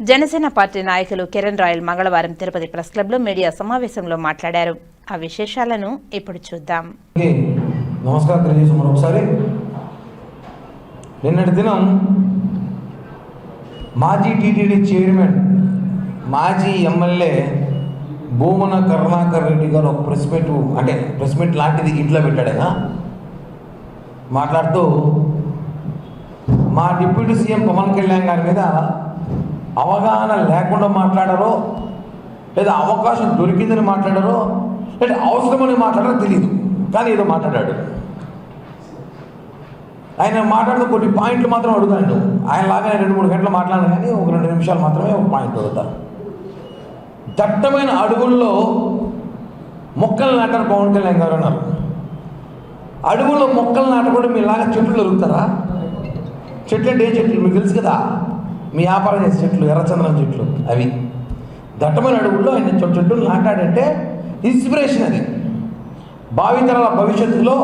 Janasena party నాయకులు Kiran royal మంగళవారం Tirupati press క్లబ్లో మీడియా సమావేశంలో మాట్లాడారు. ఆ విశేషాలను ఇప్పుడు చూద్దాం. నమస్కారం తెలియజేసాం మరొకసారి నిన్నటి దినం మాజీ టీటీడీ చైర్మన్ మాజీ ఎమ్మెల్యే భూమన కరుణాకర్ రెడ్డి గారు ఒక ప్రెస్ మీట్ అంటే ప్రెస్ మీట్ లాంటిది ఇంట్లో పెట్టాడేనా? మాట్లాడుతూ మా డిప్యూటీ సీఎం పవన్ కళ్యాణ్ గారి మీద అవగాహన లేకుండా మాట్లాడారో లేదా అవకాశం దొరికిందని మాట్లాడారో లేదా అవసరమని మాట్లాడారో తెలియదు కానీ ఏదో మాట్లాడాడు. ఆయన మాట్లాడుతూ కొన్ని పాయింట్లు మాత్రం అడుగుతాడు ఆయన లాగా రెండు మూడు గంటలు మాట్లాడాను కానీ ఒక రెండు నిమిషాలు మాత్రమే ఒక పాయింట్ అడుగుతాను దట్టమైన అడుగుల్లో మొక్కలు నాటారు పవన్ కళ్యాణ్ గారు అన్నారు. అడుగుల్లో మొక్కలు నాటకుండా మీలాగా చెట్లు దొరుకుతారా? చెట్లు అంటే ఏ చెట్లు? మీకు తెలుసు కదా. మీ వ్యాపారం చేసే చెట్లు ఎర్రచందనం చెట్లు అవి. దట్టమైన అడుగుల్లో ఆయన చెట్టు చెట్లు నాటాడంటే ఇన్స్పిరేషన్ అది. భావితరాల భవిష్యత్తులో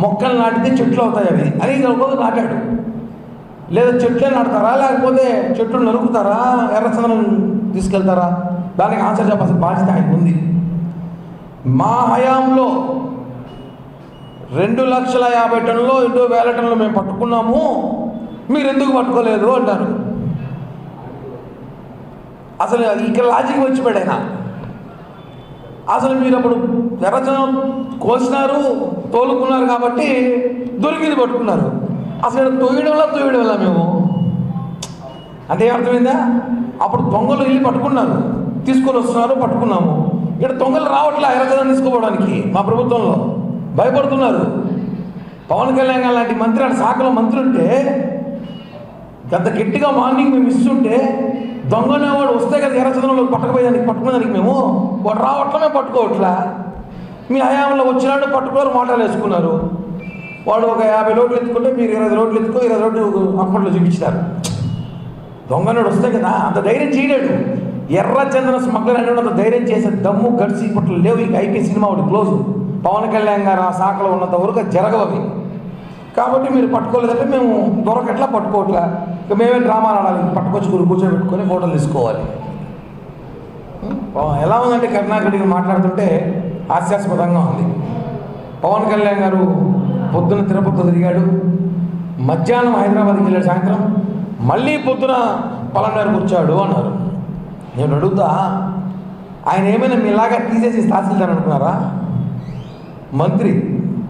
మొక్కలు నాటితే చెట్లు అవుతాయి అవి. అని రోజు నాటాడు. లేదా చెట్లే నాటుతారా? లేకపోతే చెట్లు నరుకుతారా? ఎర్రచందనం తీసుకెళ్తారా? దానికి ఆన్సర్ చెప్పాల్సిన బాధ్యత ఆయనకు ఉంది. మా హయాంలో రెండు లక్షల యాభై టన్నులు ఎన్నో వేల టన్నులు మేము పట్టుకున్నాము. మీరు ఎందుకు పట్టుకోలేదు? అంటారు. అసలు ఇక్కడ లాజిక్ వచ్చి పడైనా? అసలు మీరు అప్పుడు ఎర్రచనం కోసినారు తోలుకున్నారు కాబట్టి దొరికింది పట్టుకున్నారు. అసలు ఈడ తోయడం వల్ల మేము. అంటే అర్థమైందా? అప్పుడు దొంగలు వెళ్ళి పట్టుకున్నారు. తీసుకొని వస్తున్నారు పట్టుకున్నాము. ఇక్కడ దొంగలు రావట్లే ఎర్రచనం తీసుకోవడానికి మా ప్రభుత్వంలో. భయపడుతున్నారు. పవన్ కళ్యాణ్ గారు లాంటి మంత్రి ఆ శాఖలో మంత్రి ఉంటే గత గట్టిగా మార్నింగ్ మేము ఇస్తుంటే దొంగనే వాడు వస్తే కదా ఎర్రచంద్రంలో పట్టకపోయేదానికి పట్టుకునేదానికి మేము. వాడు రావట్లమే పట్టుకోవట్లా. మీ హయాంలో వచ్చినాడు పట్టుకున్నారు మోటార్లు వేసుకున్నారు. వాడు ఒక యాభై రోడ్లు ఎత్తుకుంటే మీరు ఇరవై రోడ్లు ఎత్తుకో ఇరవై రోడ్లు అకౌంట్లో చూపించినారు. దొంగనాడు వస్తే కదా అంత ధైర్యం చేయలేడు. ఎర్రచంద్ర స్మగ్లర్ అనేవాడు అంత ధైర్యం చేసే దమ్ము గడిచి ఇప్పట్లో లేవు. ఇక అయిపోయి సినిమా ఒకటి క్లోజ్. పవన్ కళ్యాణ్ గారు ఆ శాఖలో ఉన్నంత వరకు జరగవు కాబట్టి మీరు పట్టుకోలేదంటే మేము దొరకట్లా పట్టుకోవట్లా. ఇక మేమే డ్రామాలు ఆడాలి? పట్టుకొచ్చుకుని కూర్చోబెట్టుకొని ఫోటోలు తీసుకోవాలి. ఎలా ఉందంటే కరుణాకరుడికి మాట్లాడుతుంటే హాస్యాస్పదంగా ఉంది. పవన్ కళ్యాణ్ గారు పొద్దున తిరుపతి తిరిగాడు. మధ్యాహ్నం హైదరాబాద్కి వెళ్ళాడు సాయంత్రం. మళ్ళీ పొద్దున పలనాడుకు వచ్చాడు అన్నారు. నేను అడుగుతా ఆయన ఏమైనా మీలాగా తీసేసి తహసీల్దార్ అనుకున్నారా? మంత్రి.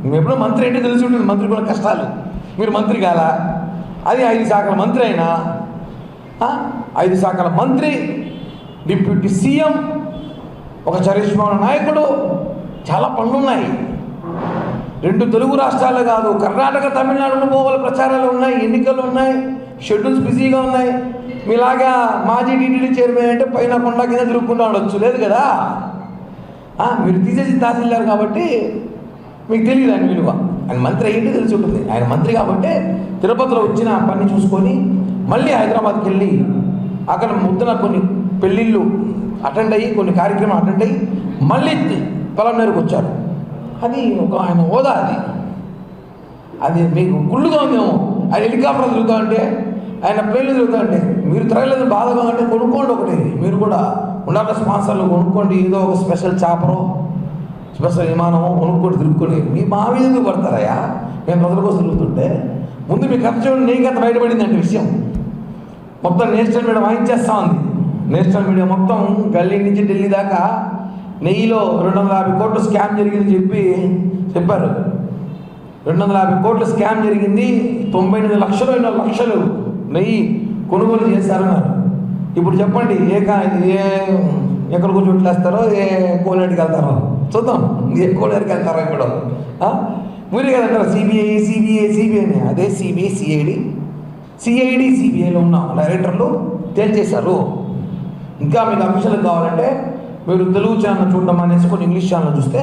మేము ఎప్పుడో మంత్రి ఏంటో తెలిసి ఉంటుంది మంత్రి కూడా కష్టాలు. మీరు మంత్రి కాలా? అది ఐదు శాఖల మంత్రి అయినా ఐదు శాఖల మంత్రి డిప్యూటీ సీఎం ఒక చరిష్మా నాయకుడు చాలా పనులు ఉన్నాయి రెండు తెలుగు రాష్ట్రాలు కాదు కర్ణాటక తమిళనాడులో పోగల ప్రచారాలు ఉన్నాయి ఎన్నికలు ఉన్నాయి షెడ్యూల్స్ బిజీగా ఉన్నాయి. మీలాగా మాజీ టీటీడీ చైర్మన్ అంటే పైన కొండ కింద తిరుగుకుంటూ ఉండొచ్చు లేదు కదా? మీరు తీసేసి తహసీల్దారు కాబట్టి మీకు తెలియదు అండి విలువ. ఆయన మంత్రి అయ్యింటే తెలిసి ఉంటుంది. ఆయన మంత్రి కాబట్టి తిరుపతిలో వచ్చిన పని చూసుకొని మళ్ళీ హైదరాబాద్కి వెళ్ళి అక్కడ ముద్దున కొన్ని పెళ్ళిళ్ళు అటెండ్ అయ్యి కొన్ని కార్యక్రమాలు అటెండ్ అయ్యి మళ్ళీ పొలంనేరుకు వచ్చారు. అది ఒక ఆయన హోదా అది. అది మీకు గుళ్ళుగా ఉందేమో ఆయన హెలికాప్టర్ తిరుగుతా ఉంటే ఆయన ప్లేన్లు తిరుగుతా ఉంటే మీరు తిరగలేదు బాధగా ఉంటే కొనుక్కోండి ఒకటి. మీరు కూడా ఉండాలి స్పాన్సర్లు కొనుక్కోండి. ఏదో ఒక స్పెషల్ చాపరో స్పెషల్ విమానం కొనుక్కొని తిరుక్కోండి మీ మా మీద ఎందుకు పడతారయ్యా? మేము ప్రజల కోసం తిరుగుతుంటే ముందు మీ ఖర్చు చూడండి అంత బయటపడింది అంటే విషయం. మొత్తం నేషనల్ మీడియా వాయించేస్తా ఉంది. నేషనల్ మీడియా మొత్తం గల్లీ నుంచి ఢిల్లీ దాకా నెయ్యిలో రెండు వందల యాభై కోట్లు స్కామ్ జరిగిందని చెప్పి చెప్పారు. రెండు వందల యాభై కోట్లు స్కామ్ జరిగింది తొంభై ఎనిమిది లక్షలు ఎన్నో లక్షలు నెయ్యి కొనుగోలు చేశారన్నారు. ఇప్పుడు చెప్పండి ఏ కా ఏ ఎక్కడ కూర్చోట్లేస్తారో ఏ కోలేటికి వెళ్తారో. చూద్దాం. ఏ కోలేటికి వెళ్తారో ఇప్పుడు ఆ? మీరే కదంటారు సిబిఐ సిబిఐ సిబిఐ అని అదే సిబిఐ సిఐడి సిఐడి సిబిఐలో ఉన్న డైరెక్టర్లు తేల్చేశారు ఇంకా మీకు అఫీషియల్ కావాలంటే మీరు తెలుగు ఛానల్ చూడడం అనేసి కొన్ని ఇంగ్లీష్ ఛానల్ చూస్తే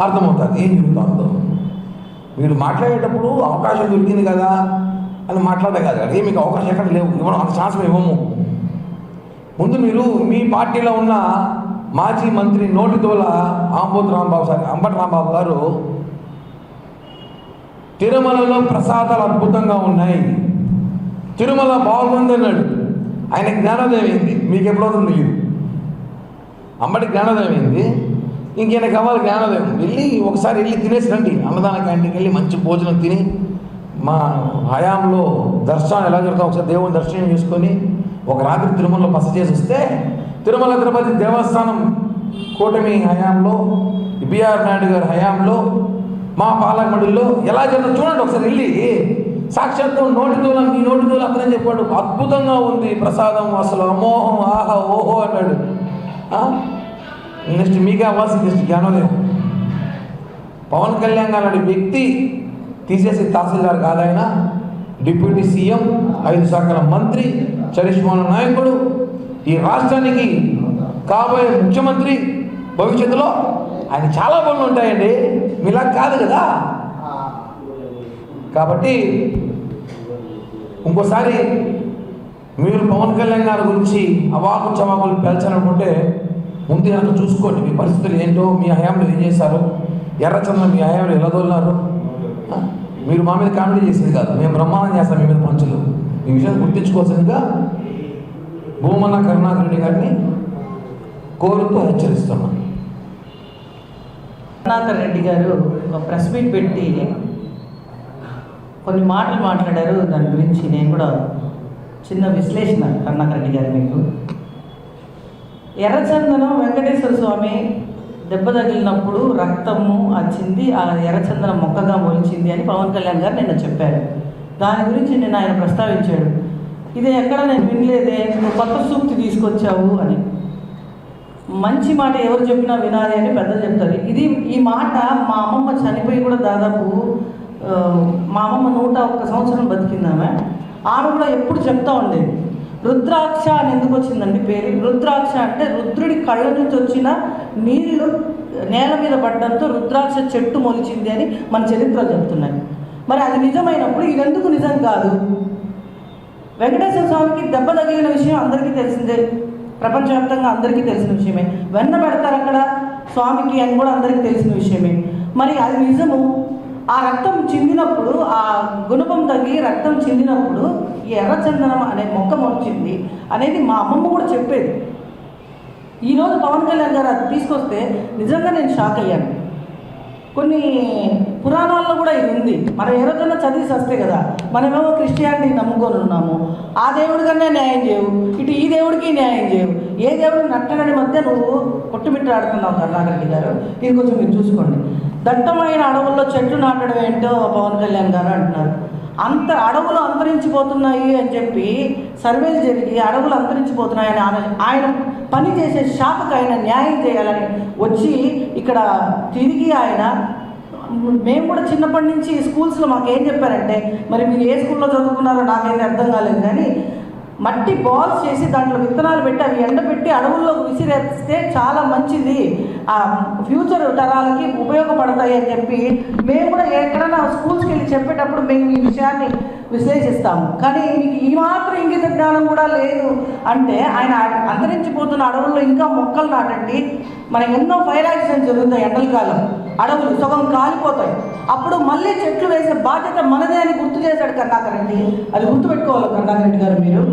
అర్థమవుతుంది. ఏం జరుగుతుందో? మీరు మాట్లాడేటప్పుడు అవకాశం దొరికింది కదా అని మాట్లాడే కాదు అదే మీకు అవకాశం ఎక్కడ లేవు. ఇవ్వడం అంత ఛాన్స్ ఇవ్వము. ముందు మీరు మీ పార్టీలో ఉన్న మాజీ మంత్రి నోటితోల ఆంబోత్ రాంబాబు సార్ అంబటి రాంబాబు గారు తిరుమలలో ప్రసాదాలు అద్భుతంగా ఉన్నాయి. తిరుమల బాగుంది అన్నాడు. ఆయన జ్ఞానోదయం అయింది మీకు ఎప్పుడవుతుందో తెలియదు అంబటి జ్ఞానోదయం అయింది ఇంకేనా కావాలి జ్ఞానోదయం. వెళ్ళి ఒకసారి వెళ్ళి తినేసి రండి. అన్నదాన క్యాంటీన్కి వెళ్ళి మంచి భోజనం తిని మా హయాంలో దర్శనం ఎలా జరుగుతాం ఒకసారి దేవుని దర్శనం చేసుకొని ఒక రాత్రి తిరుమలలో బస చేసి వస్తే తిరుమల తిరుపతి దేవస్థానం కూటమి హయాంలో బిఆర్ నాయుడు గారి హయాంలో మా పాలకమండలిలో ఎలా జరుగుతుందో చూడండి ఒకసారి వెళ్ళి. సాక్షాత్తు నోటి దూలం ఈ నోటి దూలం అతనే చెప్పాడు. అద్భుతంగా ఉంది ప్రసాదం అసలు. అమోహం ఆహా ఓహో అన్నాడు. నెక్స్ట్ మీకే అవ్వాల్సి నెక్స్ట్ జ్ఞానోదయం. పవన్ కళ్యాణ్ గారి వ్యక్తి తీసేసి తహసీల్దార్ కాదైనా డిప్యూటీ సీఎం ఐదు శాఖల మంత్రి చరిష్మాన నాయకుడు ఈ రాష్ట్రానికి కాబోయే ముఖ్యమంత్రి భవిష్యత్తులో ఆయన చాలా పనులు ఉంటాయండి. మీలా కాదు కదా? కాబట్టి ఇంకోసారి మీరు పవన్ కళ్యాణ్ గారి గురించి అవాకు చవాకులు పెంచాలనుకుంటే ముందు కనుక చూసుకోండి. మీ పరిస్థితులు ఏంటో మీ హయాంలో ఏం చేశారు? ఎర్రచంద్ర మీ హయాంలో ఎలా దొల్లారు మీరు మా మీద కామెడీ చేసేది కాదు. మేము బ్రహ్మాండం చేస్తాం మీ మీద పంచులు. ఈ విషయాన్ని గుర్తించుకోవాల్సిందిగా భూమన కరుణాకర్ రెడ్డి గారిని కోరుతూ హెచ్చరిస్తున్నాను. కరుణాకర్ రెడ్డి గారు ఒక ప్రెస్ మీట్ పెట్టి కొన్ని మాటలు మాట్లాడారు. దాని గురించి నేను కూడా చిన్న విశ్లేషణ కరుణాకర్ రెడ్డి గారు మీకు. ఎర్రచందనం వెంకటేశ్వర స్వామి దెబ్బ తగిలినప్పుడు రక్తము వచ్చింది ఆ ఎర్రచందనం మొక్కగా మొలిచింది అని పవన్ కళ్యాణ్ గారు నిన్న చెప్పారు. దాని గురించి నేను ఆయన ప్రస్తావించాడు. ఇది ఎక్కడ నేను వినలేదే నువ్వు కొత్త సూక్తి తీసుకొచ్చావు అని. మంచి మాట ఎవరు చెప్పినా వినాలి అని పెద్దలు చెప్తారు. ఇది ఈ మాట మా అమ్మమ్మ చనిపోయి కూడా దాదాపు మా అమ్మమ్మ నూట ఒక్క సంవత్సరం బతికిందామె ఆమె. కూడా ఎప్పుడు చెప్తా ఉండేది రుద్రాక్ష అని ఎందుకు వచ్చిందండి పేరు? రుద్రాక్ష అంటే రుద్రుడి కళ్ళ నుంచి వచ్చిన నీళ్ళు నేల మీద పడ్డంతో రుద్రాక్ష చెట్టు మొలిచింది అని మన చరిత్ర చెప్తున్నాయి. మరి అది నిజమైనప్పుడు ఇది ఎందుకు నిజం కాదు? వెంకటేశ్వర స్వామికి దెబ్బ తగిలిన విషయం అందరికీ తెలిసిందే. ప్రపంచవ్యాప్తంగా అందరికీ తెలిసిన విషయమే. వెన్న పెడతారు అక్కడ స్వామికి అని కూడా అందరికీ తెలిసిన విషయమే. మరి అది నిజము. ఆ రక్తం చిందినప్పుడు ఆ గుణపం తగ్గి రక్తం చిందినప్పుడు ఈ ఎర్రచందనం అనే మొక్క మొలిచింది అనేది మా అమ్మమ్మ కూడా చెప్పేది. ఈరోజు పవన్ కళ్యాణ్ గారు అది తీసుకొస్తే నిజంగా నేను షాక్ అయ్యాను. కొన్ని పురాణాల్లో కూడా ఇది ఉంది. మనం ఏ రోజైనా చదివి వస్తే కదా మనమేమో క్రిస్టియానిటీ నమ్ముకొని ఉన్నాము. ఆ దేవుడి కన్నా న్యాయం చేయవు. ఇటు ఈ దేవుడికి న్యాయం చేయవు. ఏ దేవుడు నట్టనని మధ్య నువ్వు కొట్టుమిట్టాడుతున్నావు కరుణాకరెడ్డి గారు? ఇది కొంచెం మీరు చూసుకోండి. దట్టమైన అడవుల్లో చెట్లు నాటడం ఏంటో పవన్ కళ్యాణ్ గారు అంటున్నారు. అంత అడవులు అంతరించిపోతున్నాయి అని చెప్పి సర్వేలు జరిగి అడవులు అంతరించిపోతున్నాయని ఆయన ఆయన పని చేసే శాఖకు ఆయన న్యాయం చేయాలని వచ్చి ఇక్కడ తిరిగి ఆయన మేము కూడా చిన్నప్పటి నుంచి స్కూల్స్లో మాకు ఏం చెప్పారంటే మరి మీరు ఏ స్కూల్లో చదువుకున్నారో నాకైతే అర్థం కాలేదు కానీ మట్టి బాల్స్ చేసి దాంట్లో విత్తనాలు పెట్టి అవి ఎండబెట్టి అడవుల్లో విసిరేస్తే చాలా మంచిది. ఆ ఫ్యూచర్ తరాలకి ఉపయోగపడతాయి అని చెప్పి మేము కూడా ఎక్కడైనా స్కూల్స్కి వెళ్ళి చెప్పేటప్పుడు మేము ఈ విషయాన్ని విశ్లేషిస్తాము. కానీ మీకు ఈ మాత్రం ఇంగిత జ్ఞానం కూడా లేదు అంటే ఆయన అంతరించిపోతున్న అడవుల్లో ఇంకా మొక్కలు నాటండి. మనకి ఎన్నో ఫైర్ యాక్సిడెంట్స్ జరుగుతాయి ఎండల కాలం. అడవులు సగం కాలిపోతాయి. అప్పుడు మళ్ళీ చెట్లు వేసే బాధ్యత మనదే అని గుర్తు చేశాడు కర్ణాకర్ రెడ్డి. అది గుర్తుపెట్టుకోవాలి కర్ణాకర్ రెడ్డి గారు మీరు.